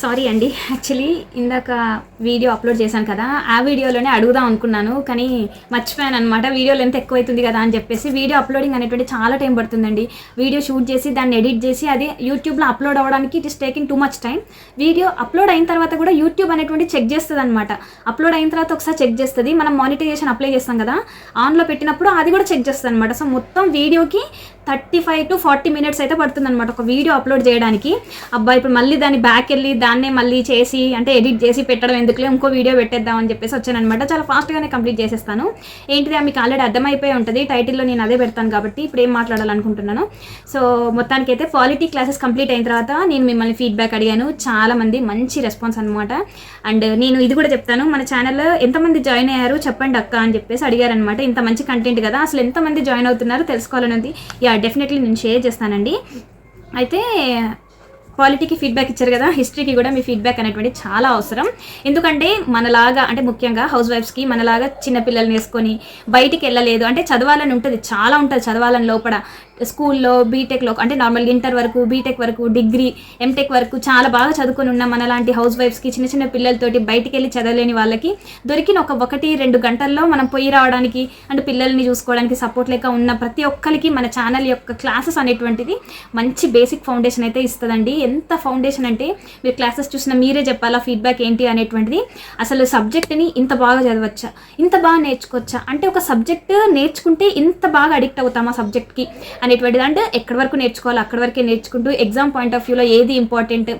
Sorry అండి. Actually ఇందాక video upload చేశాను కదా ఆ వీడియోలోనే అడుగుదాం అనుకున్నాను కానీ మర్చిపోయాను అనమాట వీడియో లెంత్ ఎక్కువైతుంది కదా అని చెప్పేసి వీడియో అప్లోడింగ్ అనేటువంటి చాలా టైం పడుతుందండి. వీడియో షూట్ చేసి దాన్ని ఎడిట్ చేసి అది యూట్యూబ్లో అప్లోడ్ అవ్వడానికి it is taking too much time video upload అయిన తర్వాత కూడా యూట్యూబ్ అనేటువంటి చెక్ చేస్తుంది అనమాట అప్లోడ్ అయిన తర్వాత ఒకసారి చెక్ చేస్తుంది. మనం మానిటైజేషన్ అప్లై చేస్తాం కదా ఆన్లో పెట్టినప్పుడు అది కూడా చెక్ చేస్తుంది అనమాట సో మొత్తం వీడియోకి thirty five to forty minutes అయితే పడుతుంది అనమాట ఒక వీడియో అప్లోడ్ చేయడానికి. అబ్బాయి ఇప్పుడు మళ్ళీ దాన్ని బ్యాక్ వెళ్ళి దాన్నే మళ్ళీ చేసి అంటే ఎడిట్ చేసి పెట్టడం ఎందుకులే ఇంకో వీడియో పెట్టేద్దాం అని చెప్పేసి వచ్చాను అనమాట చాలా ఫాస్ట్గానే కంప్లీట్ చేసేస్తాను. ఏంటిది? మీకు ఆల్రెడీ అర్థమైపోయి ఉంటుంది. టైటిల్లో నేను అదే పెడతాను కాబట్టి ఇప్పుడు ఏం మాట్లాడాలనుకుంటున్నాను? సో మొత్తానికి అయితే క్వాలిటీ క్లాసెస్ కంప్లీట్ అయిన తర్వాత నేను మిమ్మల్ని ఫీడ్బ్యాక్ అడిగాను. చాలామంది మంచి రెస్పాన్స్ అనమాట అండ్ నేను ఇది కూడా చెప్తాను. మన ఛానల్లో ఎంతమంది జాయిన్ అయ్యారు చెప్పండి అక్క అని చెప్పేసి అడిగారనమాట ఇంత మంచి కంటెంట్ కదా. అసలు ఎంతమంది జాయిన్ అవుతున్నారు తెలుసుకోవాలనేది? యా డెఫినెట్లీ నేను షేర్ చేస్తానండి. అయితే క్వాలిటీకి ఫీడ్బ్యాక్ ఇచ్చారు కదా హిస్టరీకి కూడా మీ ఫీడ్బ్యాక్ అనేటువంటి చాలా అవసరం. ఎందుకంటే మనలాగా అంటే ముఖ్యంగా హౌస్ వైఫ్స్కి మనలాగా చిన్నపిల్లల్ని వేసుకొని బయటికి వెళ్ళలేదు. అంటే చదవాలని ఉంటుంది చాలా ఉంటుంది చదవాలని లోపల. స్కూల్లో బీటెక్లో అంటే నార్మల్గా ఇంటర్ వరకు బీటెక్ వరకు డిగ్రీ ఎంటెక్ వరకు చాలా బాగా చదువుకొని ఉన్న మనలాంటి హౌస్ వైఫ్స్కి చిన్న చిన్న పిల్లలతోటి బయటికి వెళ్ళి చదవలేని వాళ్ళకి దొరికిన ఒక ఒకటి రెండు గంటల్లో మనం పోయి రావడానికి అంటే పిల్లల్ని చూసుకోవడానికి సపోర్ట్ లేక ఉన్న ప్రతి ఒక్కరికి మన ఛానల్ యొక్క క్లాసెస్ అనేటువంటిది మంచి బేసిక్ ఫౌండేషన్ అయితే ఇస్తుందండి. ఎంత ఫౌండేషన్ అంటే మీరు క్లాసెస్ చూసిన మీరే చెప్పాలా ఫీడ్బ్యాక్ ఏంటి అనేటువంటిది. అసలు సబ్జెక్ట్ని ఇంత బాగా చదవచ్చా ఇంత బాగా నేర్చుకోవచ్చా అంటే ఒక సబ్జెక్ట్ నేర్చుకుంటే ఇంత బాగా అడిక్ట్ అవుతాం ఆ సబ్జెక్ట్కి అనేటువంటిది. అంటే ఎక్కడి వరకు నేర్చుకోవాలి అక్కడి వరకే నేర్చుకుంటూ ఎగ్జామ్ పాయింట్ ఆఫ్ వ్యూలో ఏది ఇంపార్టెంట్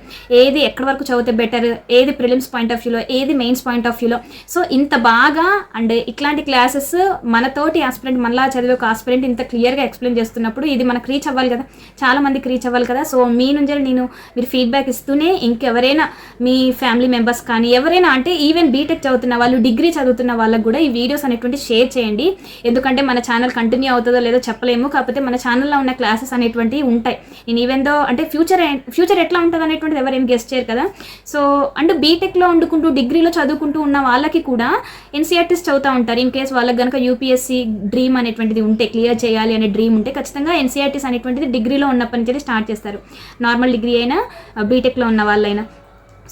ఏది ఎక్కడి వరకు చదివితే బెటర్ ఏది ప్రిలిమ్స్ పాయింట్ ఆఫ్ వ్యూలో ఏది మెయిన్స్ పాయింట్ ఆఫ్ వ్యూలో సో ఇంత బాగా అండ్ ఇట్లాంటి క్లాసెస్ మనతోటి ఆస్పిరెంట్ మనలా చదివే ఒక ఆస్పిరెంట్ ఇంత క్లియర్గా ఎక్స్ప్లెయిన్ చేస్తున్నప్పుడు ఇది మనకు రీచ్ అవ్వాలి కదా. చాలా మందికి రీచ్ అవ్వాలి కదా. సో మీ నుంచి నేను మీరు ఫీడ్బ్యాక్ ఇస్తూనే ఇంకెవరైనా మీ ఫ్యామిలీ మెంబర్స్ కానీ ఎవరైనా అంటే ఈవెన్ బీటెక్ చదువుతున్న వాళ్ళు డిగ్రీ చదువుతున్న వాళ్ళకి కూడా ఈ వీడియోస్ అనేటువంటి షేర్ చేయండి. ఎందుకంటే మన ఛానల్ కంటిన్యూ అవుతుందో లేదో చెప్పలేము. కాకపోతే మన ఛానల్లో ఉన్న క్లాసెస్ అనేటువంటివి ఉంటాయి. నేను ఈవెన్ దో అంటే ఫ్యూచర్ ఫ్యూచర్ ఎట్లా ఉంటుంది అనేటువంటిది ఎవరేం గెస్ట్ చేయరు కదా. సో అండ్ బీటెక్లో వండుకుంటూ డిగ్రీలో చదువుకుంటూ ఉన్న వాళ్ళకి కూడా ఎన్సీఆర్టీస్ చదువుతూ ఉంటారు. ఇన్ కేస్ వాళ్ళకి కనుక యూపీఎస్సీ డ్రీమ్ అనేటువంటిది ఉంటే క్లియర్ చేయాలి అనే డ్రీమ్ ఉంటే ఖచ్చితంగా ఎన్సీఆర్టీస్ అనేటువంటిది డిగ్రీలో ఉన్నప్పటి నుంచి స్టార్ట్ చేస్తారు. నార్మల్ డిగ్రీ అయినా బీటెక్లో ఉన్న వాళ్ళైనా.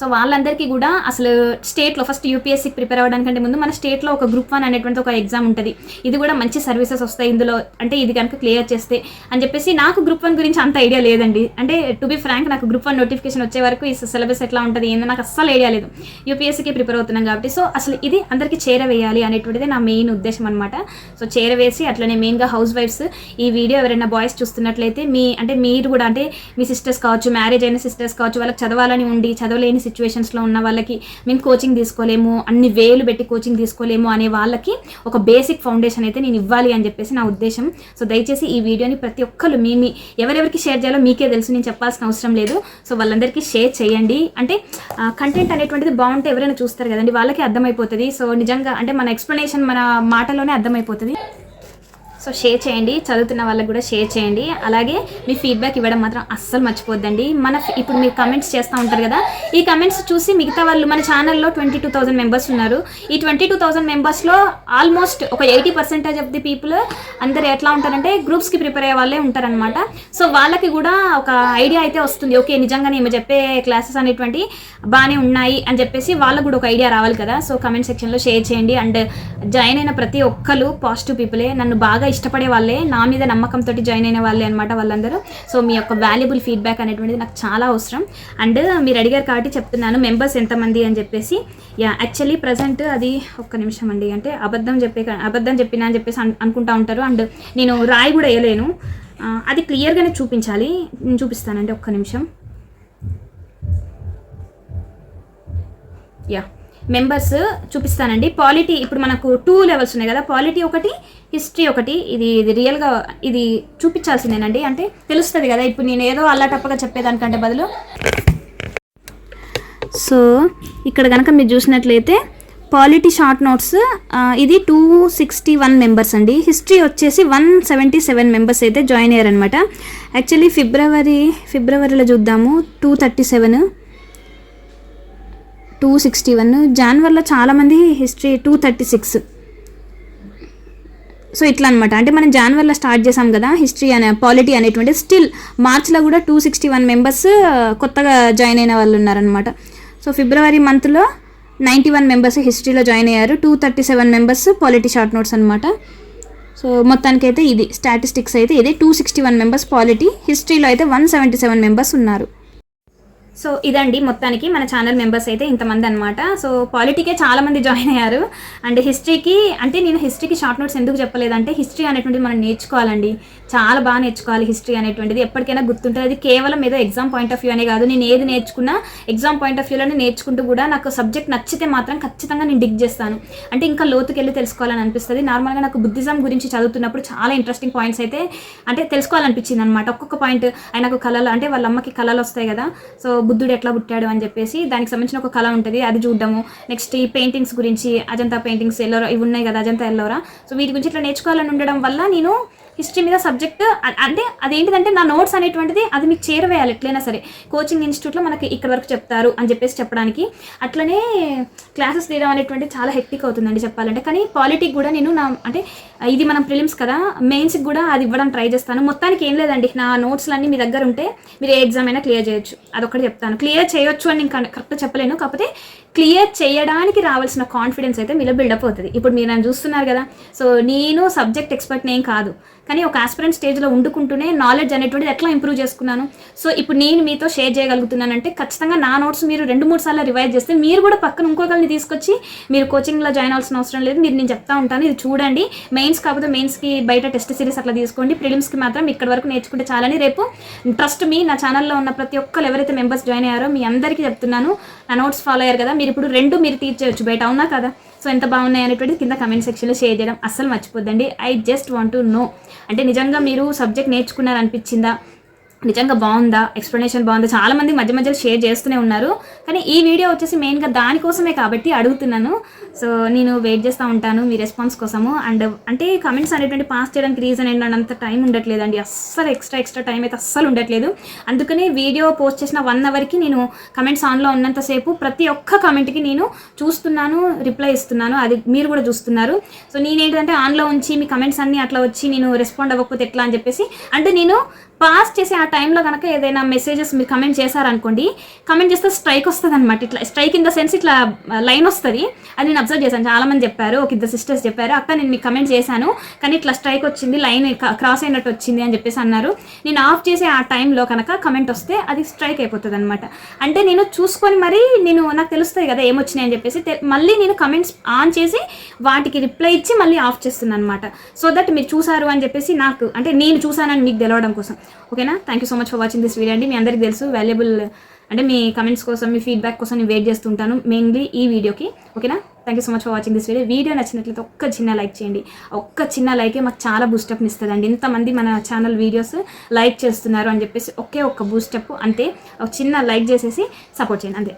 సో వాళ్ళందరికీ కూడా అసలు స్టేట్లో ఫస్ట్ యూపీఎస్సీకి ప్రిపేర్ అవ్వడానికంటే ముందు మన స్టేట్లో ఒక గ్రూప్ వన్ అనేటువంటి ఒక ఎగ్జామ్ ఉంటుంది. ఇది కూడా మంచి సర్వీసెస్ వస్తాయి ఇందులో. అంటే ఇది కనుక క్లియర్ చేస్తే అని చెప్పేసి నాకు గ్రూప్ వన్ గురించి అంత ఐడియా లేదండి. అంటే టు బి ఫ్రాంక్ నాకు గ్రూప్ వన్ నోటిఫికేషన్ వచ్చే వరకు ఈ సిలబస్ ఎట్లా ఉంటుంది ఏందో నాకు అస్సలు ఐడియా లేదు. యూపీఎస్సీకి ప్రిపేర్ అవుతున్నాం కాబట్టి సో అసలు ఇది అందరికీ చేరవేయాలి అనేటువంటిది నా మెయిన్ ఉద్దేశం అనమాట సో చేరవేసి అట్లనే మెయిన్గా హౌస్ వైఫ్స్ ఈ వీడియో ఎవరైనా బాయ్స్ చూస్తున్నట్లయితే మీ అంటే మీరు కూడా అంటే మీ సిస్టర్స్ కావచ్చు మ్యారేజ్ అయిన సిస్టర్స్ కావచ్చు వాళ్ళకి చదవాలని ఉండి చదవలేని సిచ్యువేషన్స్లో ఉన్న వాళ్ళకి మేము కోచింగ్ తీసుకోలేము అన్ని వేలు పెట్టి కోచింగ్ తీసుకోలేము అనే వాళ్ళకి ఒక బేసిక్ ఫౌండేషన్ అయితే నేను ఇవ్వాలి అని చెప్పేసి నా ఉద్దేశం. సో దయచేసి ఈ వీడియోని ప్రతి ఒక్కరు మీ మీ ఎవరెవరికి షేర్ చేయాలో మీకే తెలుసు నేను చెప్పాల్సిన అవసరం లేదు. సో వాళ్ళందరికీ షేర్ చేయండి. అంటే కంటెంట్ అనేటువంటిది బాగుంటే ఎవరైనా చూస్తారు కదండి వాళ్ళకి అర్థమైపోతుంది. సో నిజంగా అంటే మన ఎక్స్ప్లెనేషన్ మన మాటలోనే అర్థమైపోతుంది. సో షేర్ చేయండి చదువుతున్న వాళ్ళకి కూడా షేర్ చేయండి. అలాగే మీ ఫీడ్బ్యాక్ ఇవ్వడం మాత్రం అస్సలు మర్చిపోద్దండి. మన ఇప్పుడు మీరు కమెంట్స్ చేస్తూ ఉంటారు కదా ఈ కమెంట్స్ చూసి మిగతా వాళ్ళు మన ఛానల్లో ట్వంటీ టూ థౌసండ్ మెంబర్స్ ఉన్నారు. ఈ ట్వంటీ టూ థౌసండ్ మెంబర్స్లో ఆల్మోస్ట్ ఒక eighty percentage of the people అందరు ఎట్లా ఉంటారంటే గ్రూప్స్కి ప్రిపేర్ అయ్యే వాళ్ళే ఉంటారనమాట సో వాళ్ళకి కూడా ఒక ఐడియా అయితే వస్తుంది. ఓకే నిజంగానే ఈమె చెప్పే క్లాసెస్ అనేటువంటి బాగానే ఉన్నాయి అని చెప్పేసి వాళ్ళకు కూడా ఒక ఐడియా రావాలి కదా. సో కమెంట్ సెక్షన్లో షేర్ చేయండి. అండ్ జాయిన్ అయిన ప్రతి ఒక్కరు పాజిటివ్ పీపులే నన్ను బాగా ఇష్టపడే వాళ్ళే నా మీద నమ్మకంతో జాయిన్ అయిన వాళ్ళే అనమాట వాళ్ళందరూ. సో మీ యొక్క వాల్యుబుల్ ఫీడ్బ్యాక్ అనేటువంటిది నాకు చాలా అవసరం. అండ్ మీరు అడిగారు కాబట్టి చెప్తున్నాను మెంబర్స్ ఎంతమంది అని చెప్పేసి. యా యాక్చువల్లీ ప్రజెంట్ అది ఒక్క నిమిషం అండి. అంటే అబద్ధం చెప్పే అబద్ధం చెప్పినా అని చెప్పేసి అనుకుంటా ఉంటారు. అండ్ నేను రాయి కూడా వేయలేను. అది క్లియర్గానే చూపించాలి. నేను చూపిస్తానండి ఒక్క నిమిషం. యా మెంబర్స్ చూపిస్తానండి. పాలిటీ ఇప్పుడు మనకు టూ లెవెల్స్ ఉన్నాయి కదా. పాలిటీ ఒకటి హిస్టరీ ఒకటి ఇది ఇది రియల్గా ఇది చూపించాల్సిందేనండి. అంటే తెలుస్తుంది కదా ఇప్పుడు నేను ఏదో అల్లాటప్పగా చెప్పేదానికంటే బదులు. సో ఇక్కడ కనుక మీరు చూసినట్లయితే పాలిటీ షార్ట్ నోట్స్ ఇది టూ సిక్స్టీ వన్ మెంబర్స్ అండి. హిస్టరీ వచ్చేసి వన్ సెవెంటీ సెవెన్ మెంబర్స్ అయితే జాయిన్ అయ్యారనమాట యాక్చువల్లీ ఫిబ్రవరి ఫిబ్రవరిలో చూద్దాము. Two thirty seven two sixty one జాన్వరిలో చాలామంది history two thirty six so ఇట్లా అనమాట అంటే మనం జాన్వరిలో స్టార్ట్ చేసాం కదా హిస్టరీ అనే పాలిటీ అనేటువంటి స్టిల్ మార్చ్లో కూడా టూ సిక్స్టీ వన్ మెంబర్స్ కొత్తగా జాయిన్ అయిన వాళ్ళు ఉన్నారనమాట. సో ఫిబ్రవరి మంత్లో నైంటీ వన్ మెంబర్స్ హిస్టరీలో జాయిన్ అయ్యారు. Two thirty seven members polity short notes అనమాట. సో మొత్తానికైతే ఇది స్టాటిస్టిక్స్ అయితే ఇది. Two sixty one members polity హిస్టరీలో అయితే వన్ సెవెంటీ సెవెన్ మెంబర్స్ ఉన్నారు. సో ఇదండి మొత్తానికి మన ఛానల్ మెంబర్స్ అయితే ఇంతమంది అనమాట సో పాలిటీకే చాలామంది జాయిన్ అయ్యారు. అండ్ హిస్టరీకి అంటే నేను హిస్టరీకి షార్ట్ నోట్స్ ఎందుకు చెప్పలేదంటే హిస్టరీ అనేటువంటిది మనం నేర్చుకోవాలండి. చాలా బాగా నేర్చుకోవాలి హిస్టరీ అనేటువంటిది. ఎప్పటికైనా గుర్తుంటుంది. అది కేవలం ఏదో ఎగ్జామ్ పాయింట్ ఆఫ్ వ్యూ అనే కాదు. నేను ఏది నేర్చుకున్నా ఎగ్జామ్ పాయింట్ ఆఫ్ వ్యూలోనే నేర్చుకుంటూ కూడా నాకు సబ్జెక్ట్ నచ్చితే మాత్రం ఖచ్చితంగా నేను డిగ్ చేస్తాను. అంటే ఇంకా లోతుకెళ్ళి తెలుసుకోవాలని అనిపిస్తుంది. నార్మల్గా నాకు బుద్ధిజం గురించి చదువుతున్నప్పుడు చాలా ఇంట్రెస్టింగ్ పాయింట్స్ అయితే అంటే తెలుసుకోవాలనిపించింది అనమాట ఒక్కొక్క పాయింట్ ఆయనకు కళలు అంటే వాళ్ళ అమ్మకి కళలు వస్తాయి కదా. సో బుద్ధుడు ఎట్లా పుట్టాడు అని చెప్పేసి దానికి సంబంధించిన ఒక కళ ఉంటుంది అది చూడడము. నెక్స్ట్ ఈ పెయింటింగ్స్ గురించి అజంతా పెయింటింగ్స్ ఎల్లోరా ఇవి ఉన్నాయి కదా అజంతా ఎల్లోరా. సో వీటి గురించి ఇట్లా నేర్చుకోవాలని ఉండడం వల్ల నేను హిస్టరీ మీద సబ్జెక్ట్ అంటే అదేంటిదంటే నా నోట్స్ అనేటువంటిది అది మీకు చేరవేయాలి ఎట్లయినా సరే. కోచింగ్ ఇన్స్టిట్యూట్లో మనకి ఇక్కడ వరకు చెప్తారు అని చెప్పేసి చెప్పడానికి. అట్లనే క్లాసెస్ తీయడం అనేటువంటి చాలా హెక్టిక్ అవుతుందండి చెప్పాలంటే. కానీ పాలిటిక్ కూడా నేను నా అంటే ఇది మనం ప్రిలిమ్స్ కదా మెయిన్స్కి కూడా అది ఇవ్వడం ట్రై చేస్తాను. మొత్తానికి ఏం లేదండి. నా నోట్స్లన్నీ మీ దగ్గర ఉంటే మీరు ఏ ఎగ్జామ్ అయినా క్లియర్ చేయొచ్చు. అదొకటి చెప్తాను. క్లియర్ చేయొచ్చు అని నేను కరెక్ట్గా చెప్పలేను. కాకపోతే క్లియర్ చేయడానికి రావాల్సిన కాన్ఫిడెన్స్ అయితే మీలో బిల్డప్ అవుతుంది. ఇప్పుడు మీరు నన్ను చూస్తున్నారు కదా సో నేను సబ్జెక్ట్ ఎక్స్పర్ట్ నేను కాదు. కానీ ఒక ఆస్పిరెంట్ స్టేజ్లో ఉండుకుంటూనే నాలెడ్జ్ అనేటువంటిది ఎట్లా ఇంప్రూవ్ చేసుకున్నాను? సో ఇప్పుడు నేను మీతో షేర్ చేయగలుగుతున్నానంటే ఖచ్చితంగా నా నోట్స్ మీరు రెండు మూడు సార్లు రివైజ్ చేస్తే మీరు కూడా పక్కన ఇంకొకరిని తీసుకొచ్చి మీరు కోచింగ్లో జాయిన్ అవ్వాల్సిన అవసరం లేదు. మీరు నేను చెప్తా ఉంటాను ఇది చూడండి. మెయిన్స్ కాకపోతే మెయిన్స్కి బయట టెస్ట్ సిరీస్ అట్లా తీసుకోండి. ప్రిలిమ్స్కి మాత్రం ఇక్కడ వరకు నేర్చుకుంటే చాలని రేపు. ట్రస్ట్ మీ నా ఛానల్లో ఉన్న ప్రతి ఒక్కరు ఎవరైతే మెంబర్స్ జాయిన్ అయ్యారో మీ అందరికీ చెప్తున్నాను. నా నోట్స్ ఫాలో అయ్యారు కదా మీరు ఇప్పుడు రెండు మీరు తీర్చేయచ్చు బయట అవునా కదా? సో ఎంత బాగున్నాయి అనేటువంటిది కింద కమెంట్ సెక్షన్లో షేర్ చేయడం అస్సలు మర్చిపోద్దండి. I just want to know అంటే నిజంగా మీరు సబ్జెక్ట్ నేర్చుకున్నారనిపించిందా? నిజంగా బాగుందా? ఎక్స్ప్లెనేషన్ బాగుందా? చాలా మంది మధ్య మధ్యలో షేర్ చేస్తూనే ఉన్నారు. కానీ ఈ వీడియో వచ్చేసి మెయిన్గా దానికోసమే కాబట్టి అడుగుతున్నాను. సో నేను వెయిట్ చేస్తూ ఉంటాను మీ రెస్పాన్స్ కోసము. అండ్ అంటే కమెంట్స్ అనేటువంటి పాస్ చేయడానికి రీజన్ ఏంటంటే అంత టైం ఉండట్లేదండి. అస్సలు ఎక్స్ట్రా ఎక్స్ట్రా టైం అయితే అస్సలు ఉండట్లేదు. అందుకనే వీడియో పోస్ట్ చేసిన వన్ అవర్కి నేను కమెంట్స్ ఆన్లో ఉన్నంతసేపు ప్రతి ఒక్క కమెంట్కి నేను చూస్తున్నాను రిప్లై ఇస్తున్నాను. అది మీరు కూడా చూస్తున్నారు. సో నేనేంటంటే ఆన్లో ఉంచి మీ కమెంట్స్ అన్నీ అట్లా వచ్చి నేను రెస్పాండ్ అవ్వకపోతే ఎట్లా అని చెప్పేసి అంటే నేను పాస్ చేసే ఆ టైంలో కనుక ఏదైనా మెసేజెస్ మీరు కమెంట్ చేశారనుకోండి కమెంట్ చేస్తే స్ట్రైక్ వస్తుంది అనమాట ఇట్లా స్ట్రైక్ ఇన్ ద సెన్స్ ఇట్లా లైన్ వస్తుంది. అది నేను అబ్జర్వ్ చేశాను. చాలామంది చెప్పారు ఒక ఇద్దరు సిస్టర్స్ చెప్పారు అక్క నేను మీకు కమెంట్ చేశాను కానీ ఇట్లా స్ట్రైక్ వచ్చింది లైన్ క్రాస్ అయినట్టు వచ్చింది అని చెప్పేసి అన్నారు. నేను ఆఫ్ చేసే ఆ టైంలో కనుక కమెంట్ వస్తే అది స్ట్రైక్ అయిపోతుంది అనమాట అంటే నేను చూసుకొని మరి నేను నాకు తెలుస్తుంది కదా ఏమొచ్చినాయి అని చెప్పేసి మళ్ళీ నేను కమెంట్స్ ఆన్ చేసి వాటికి రిప్లై ఇచ్చి మళ్ళీ ఆఫ్ చేస్తున్నాను అనమాట సో దట్ మీరు చూసారు అని చెప్పేసి నాకు అంటే నేను చూసానని మీకు తెలవడం కోసం. ఓకేనా? Thank you so much for watching this video అండి. మీ అందరికీ తెలుసు వాల్యుబుల్ అంటే మీ కమెంట్స్ కోసం మీ ఫీడ్బ్యాక్ కోసం నేను వెయిట్ చేస్తుంటాను మెయిన్లీ ఈ వీడియోకి ఓకేనా? Thank you so much for watching this video video నచ్చినట్లయితే ఒక్క చిన్న లైక్ చేయండి. ఒక్క చిన్న లైకే మాకు చాలా బూస్టప్ని ఇస్తుందండి. ఇంతమంది మన ఛానల్ వీడియోస్ లైక్ చేస్తున్నారు అని చెప్పేసి ఒకే ఒక్క బూస్టప్ అంతే. ఒక చిన్న లైక్ చేసేసి సపోర్ట్ చేయండి. అంతే.